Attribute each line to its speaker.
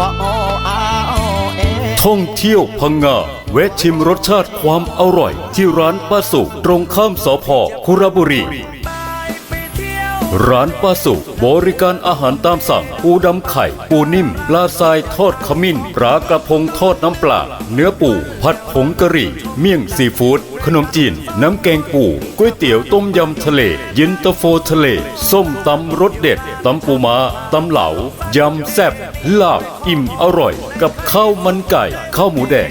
Speaker 1: ว่าอออาเอแอ
Speaker 2: ท่องเที่ยวพังงาแวะชิมรสชาติความอร่อย ที่ร้านป้าสุตรงข้ามสพคุระบุรี ร้านป้าสุบริการอาหารตามสั่ง ปูดำไข่ ปูนิ่ม ปลาทรายทอดขมิ้น ปลากระพงทอดน้ำปลา เนื้อปู ผัดผงกะหรี่ เมี่ยงซีฟู้ด ขนมจีน น้ำแกงปู ก๋วยเตี๋ยวต้มยำทะเล เย็นตาโฟทะเล ส้มตำรสเด็ด ตำปูมาตำเหลา ยำแซ่บ ลาบ อิ่มอร่อย กับข้าวมันไก่ ข้าวหมูแดง